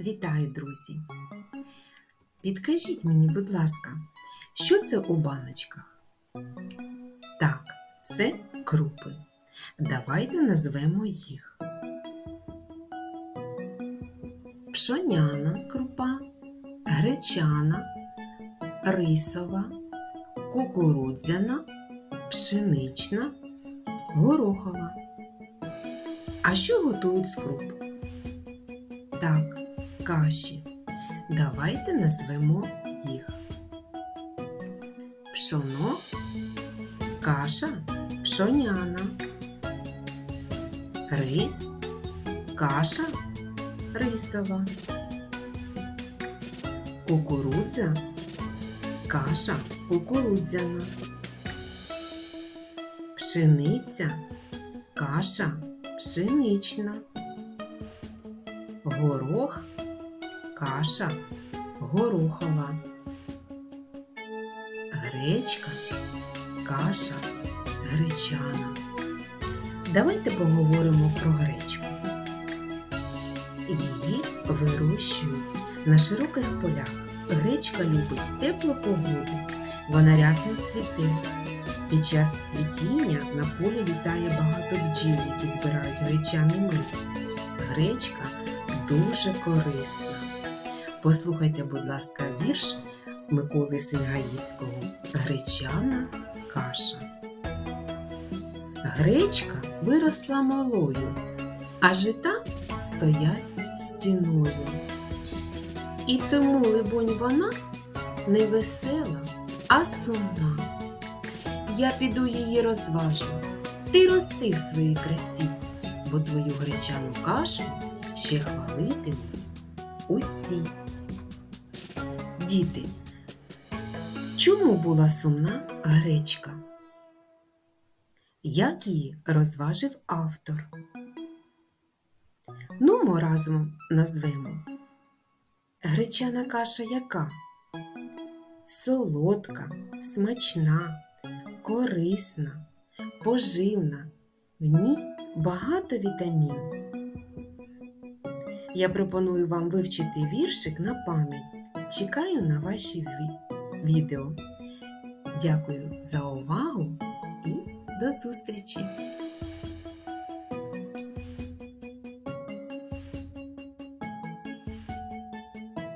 Вітаю, друзі! Підкажіть мені, будь ласка, що це у баночках? Так, це крупи. Давайте назвемо їх. Пшоняна крупа, гречана, рисова, кукурудзяна, пшенична, горохова. А що готують з круп? Так, каші. Давайте назвемо їх. Пшоно, каша пшоняна. Рис, каша рисова. Кукурудза, каша кукурудзяна. Пшениця, каша пшенична. Горох, каша горохова. Гречка, каша гречана. Давайте поговоримо про гречку. Її вирощують на широких полях. Гречка любить теплу погоду, вона рясно цвіте. Під час цвітіння на полі літає багато бджіл, які збирають гречаний мед. Гречка дуже корисна. Послухайте, будь ласка, вірш Миколи Сингаївського Гречана каша. Гречка виросла малою, а жита стоять стіною. І тому, либонь, вона не весела, а сумна. Я піду її розважу, ти рости в своїй красі, бо твою гречану кашу ще хвалитимуть усі. Діти, чому була сумна гречка? Як її розважив автор? Ну, ми разом назвемо. Гречана каша яка? Солодка, смачна, корисна, поживна. В ній багато вітамін. Я пропоную вам вивчити віршик на пам'ять. Чекаю на ваші відео. Дякую за увагу і до зустрічі!